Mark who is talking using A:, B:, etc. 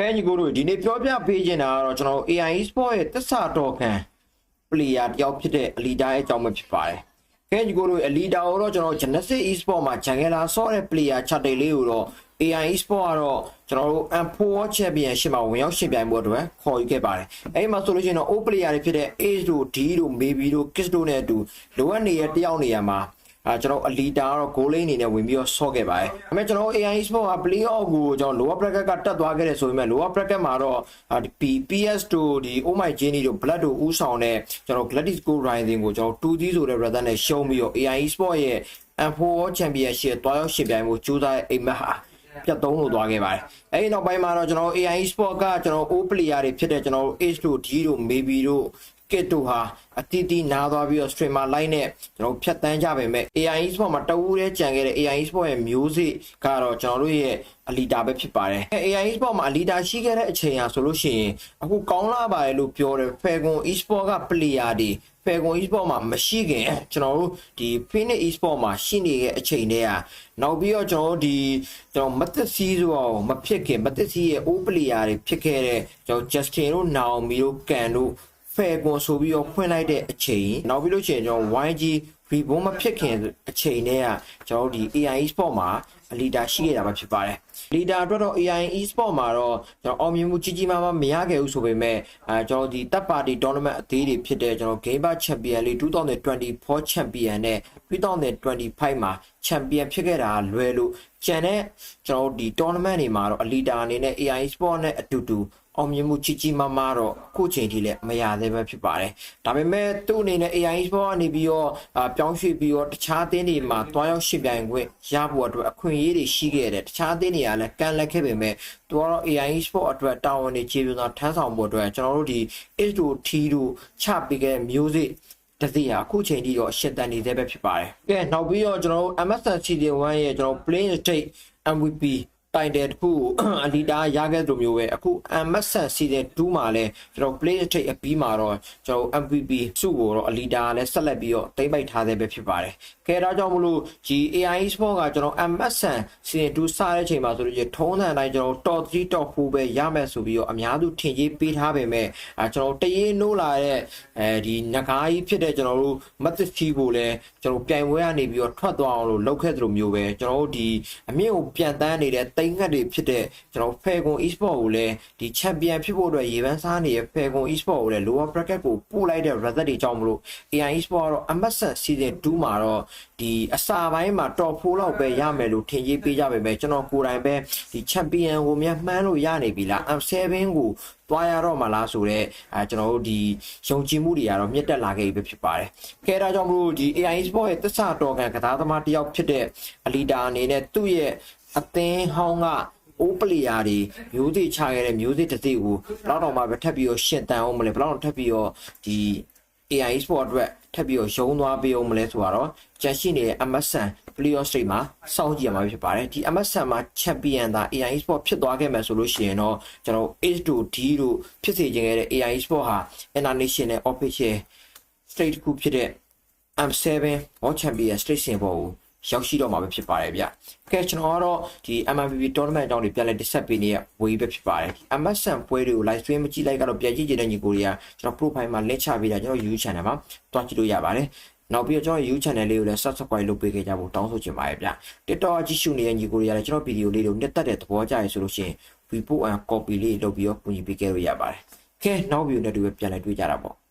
A: ခဲညီကိုတို့ဒီနေ့ပြောပြပေးချင်တာကတော့ကျွန်တော်တို့ AI Sport ရဲ့သစ္စာတော်ခံ player တယောက်ဖြစ်တဲ့အလီဒါရဲ့အကြောင်းပဲဖြစ်ပါတယ်ခဲညီကိုတို့အလီဒါကိုတော့ကျွန်တော်တို့ Genesis Esport မှာဂျန်ဂလာဆော့တဲ့ player ချက်တွေလေးကိုတော့ AI Esport ကတော့ကျွန်တော်တို့ M4 Championship မှာဝင်ရောက်ရှင်ပြိုင်မှုအတွက်ခေါ်ယူခဲ့ပါတယ်အဲဒီမှာဆိုလို့ရှိရင်တော့ O player တွေဖြစ်တဲ့ Ace တို့ D တို့ Maybe တို့ Kiss တို့နဲ့အတူလိုအပ်နေတဲ့တယောက်နေရာမှာ အဲကျွန်တော်အလီတာကတော့ goal line အနေနဲ့ဝင်ပြီးတော့ဆော့ခဲ့ပါတယ်။ဒါပေမဲ့ကျွန်တော် AI Sport က play off ကိုကျွန်တော် lower bracket ကတက်သွားခဲ့တယ်ဆိုပေမဲ့ lower bracket မှာတော့ဒီ PS တို့ဒီ Oh my Genie တို့ Blood တို့ဦးဆောင်တဲ့ကျွန်တော် Gladys Go Rising ကိုကျွန်တော်2 0ဆိုတဲ့ rather နဲ့ရှုံးပြီးတော့ AI Sport ရဲ့ M4 Championship တွားရောက်ရှင်ပြိုင်မှုကြိုးစားတဲ့အိမ်မက်ဟာပြတ်သုံးလို့သွားခဲ့ပါတယ်။အဲဒီနောက်ပိုင်းမှာတော့ကျွန်တော် AI Sport ကကျွန်တော် O player တွေဖြစ်တဲ့ကျွန်တော် H တို့ D တို့ Maybe တို့ ကစ်တို့ဟာအတီးတီးနားသွားပြီးတော့ streamer line နဲ့ကျွန်တော်ဖြတ်တန်းကြပါမယ် AI Sport မှာတဝူးတည်းကြံခဲ့တဲ့ AI Sport ရဲ့ music ကတော့ကျွန်တော်တို့ရဲ့အလီတာပဲဖြစ်ပါတယ်။ AI Sport မှာအလီတာရှိခဲ့တဲ့အချိန်ဟာဆိုလို့ရှိရင်အခုကောင်းလာပါတယ်လို့ပြောတယ် Falcon Esport က player တွေ Falcon Esport မှာမရှိခင်ကျွန်တော်တို့ဒီ Phoenix Esport မှာရှိနေတဲ့အချိန်တည်းကနောက်ပြီးတော့ကျွန်တော်တို့ဒီကျွန်တော်မသက်စီးဆိုတော့မဖြစ်ခင်မသက်စီးရဲ့ O player တွေဖြစ်ခဲ့တဲ့ကျွန်တော် Justin တို့ Naomi တို့ Kan တို့ ဖယ်ကွန်ဆိုပြီးတော့ဖွင့်လိုက်တဲ့အချိန်နောက်ပြီးလို့ရှိရင်ကျွန်တော် YG Reborn မဖြစ်ခင်အချိန်တည်းကကျွန်တော်တို့ဒီ AI Esport မှာအလီဒါရှိခဲ့တာမှဖြစ်ပါတယ်လီဒါအတွက်တော့ AI Esport မှာတော့ကျွန်တော်အောင်မြင်မှုကြီးကြီးမားမားမရခဲ့ဘူးဆိုပေမဲ့အဲကျွန်တော်ဒီတပ်ပါတီ tournament အသေးတွေဖြစ်တဲ့ကျွန်တော် Game Bar Champion League 2024 Champion နဲ့2025မှာ Champion ဖြစ်ခဲ့တာလွယ်လို့ကျန်တဲ့ကျွန်တော်ဒီ tournament တွေမှာတော့အလီဒါအနေနဲ့ AI Sport နဲ့အတူတူ အောင်မြင်မှုကြီးကြီးမားမားတော့အခုချိန်ထိလည်းမရသေးပဲဖြစ်ပါတယ်။ဒါပေမဲ့သူ့အနေနဲ့ AI Sport ကနေပြီးတော့ပြောင်းရွှေ့ပြီးတော့တခြားအသင်းတွေမှာတွားရောက်ရှင်ပြိုင်ခွင့်ရဖို့အတွက်အခွင့်အရေးတွေရှိခဲ့တယ်။တခြားအသင်းတွေကလည်းကန့်လက်ခဲ့ပေမဲ့သူကတော့ AI Sport အတွက်တာဝန်တွေခြေပြုံသာထမ်းဆောင်ဖို့အတွက်ကျွန်တော်တို့ဒီ H တို့ T တို့ချပေးခဲ့ music တတိယအခုချိန်ထိတော့ရှင်းတန်နေသေးပဲဖြစ်ပါတယ်။ကဲနောက်ပြီးတော့ကျွန်တော်တို့ MSN Season 1ရဲ့ကျွန်တော် Playing State MVP တိုင်တယ်တခုအလီတာရခဲ့သလိုမျိုးပဲအခု MSN Season 2မှာလည်းကျွန်တော် Play State အပြီးမှာတော့ကျွန်တော် MVP စုကိုတော့အလီတာလည်းဆက်လက်ပြီးတော့တိမ့်ပိုက်ထားသေးပဲဖြစ်ပါတယ်။ခဲဒါကြောင့်မလို့ဒီ AI Sport ကကျွန်တော် MSN Season 2စတဲ့အချိန်မှာဆိုလို့ကျထုံးစံတိုင်းကျွန်တော် Top 3 Top 4ပဲရမယ်ဆိုပြီးတော့အများစုထင်ကြီးပေးထားပေမဲ့အဲကျွန်တော်တရေနိုးလာတဲ့အဲဒီငကားကြီးဖြစ်တဲ့ကျွန်တော်တို့မတ်သချီကိုလည်းကျွန်တော်ပြိုင်ပွဲကနေပြီးတော့ထွက်သွားအောင်လို့လုပ်ခဲ့သလိုမျိုးပဲကျွန်တော်တို့ဒီအမြင့်ကိုပြန်တန်းနေတဲ့တိမ်ငတ်တွေဖြစ်တဲ့ကျွန်တော် Falcon Esport ကိုလည်းဒီ Champion ဖြစ်ဖို့အတွက်ရေပန်းစားနေတဲ့ Falcon Esport ကိုလည်း lower bracket ကိုပို့လိုက်တဲ့ result တွေကြောင့်မလို့ AI Esport ကတော့ MSN Season 2မှာတော့ဒီအစာပိုင်းမှာ top 4လောက်ပဲရမယ်လို့ထင်ကြီးပေးကြပေမဲ့ကျွန်တော်ကိုယ်တိုင်ပဲဒီ Champion ကိုမြန်မှန်းလို့ရနေပြီလား M7 ကိုသွားရတော့မလားဆိုတော့အဲကျွန်တော်တို့ဒီယုံကြည်မှုတွေကတော့မြင့်တက်လာခဲ့ပြီဖြစ်ပါတယ်။ခဲဒါကြောင့်မလို့ဒီ AI Sport ရဲ့သစ္စာတော်ကံကစားသမားတစ်ယောက်ဖြစ်တဲ့အလီတာအနေနဲ့သူ့ရဲ့ အသင်းဟောင်းကအိုးပလီယာတွေမျိုးစေ့ချခဲ့တဲ့မျိုးစေ့တစ်စိကိုဘယ်တော့တော့မှပဲထပ်ပြီးတော့ရှင်တန်အောင်မလဲဘယ်တော့တော့ထပ်ပြီးတော့ဒီ AI Sport အတွက်ထပ်ပြီးတော့ရုံးသွားပေးအောင်မလဲဆိုတော့ကြန့်ရှိနေတဲ့ MSN Playoff State မှာစောင့်ကြည့်ရမှာဖြစ်ပါတယ်ဒီ MSN မှာ Champion သာ AI Sport ဖြစ်သွားခဲ့မယ်ဆိုလို့ရှိရင်တော့ကျွန်တော် H တို့ D တို့ဖြစ်စေချင်ခဲ့တဲ့ AI Sport ဟာ International Official State တစ်ခုဖြစ်တဲ့ M7 World Champion State စင်ပေါ်ကို ရောက်ရှိတော့မှာပဲဖြစ်ပါတယ်ဗျ။ကဲကျွန်တော်ကတော့ဒီ MMPP tournament အကြောင်းတွေပြန်လည်တင်ဆက်ပေးနေတဲ့ဝေးပဲဖြစ်ပါတယ်။ MSN ပွဲတွေကို live stream မကြည့်လိုက်ကတော့ပြန်ကြည့်ကြတဲ့ညီကိုတွေကကျွန်တော် profile မှာ link ချပေးတာကျွန်တော် YouTube channel မှာတွားကြည့်လို့ရပါတယ်။နောက်ပြီးတော့ကျွန်တော် YouTube channel လေးကိုလည်း subscribe လုပ်ပေးခဲ့ကြဖို့တောင်းဆိုချင်ပါတယ်ဗျ။ TikTok ကြည့်ရှုနေတဲ့ညီကိုတွေကလည်းကျွန်တော်ဗီဒီယိုလေးတွေကိုနှစ်သက်တဲ့သဘောကျရဆိုလို့ရှိရင် report and copy လေးလုပ်ပြီးတော့ကူညီပေးခဲ့လို့ရပါတယ်။ကဲနောက်ဗီဒီယိုနဲ့တူပဲပြန်လည်တွေ့ကြတာပေါ့။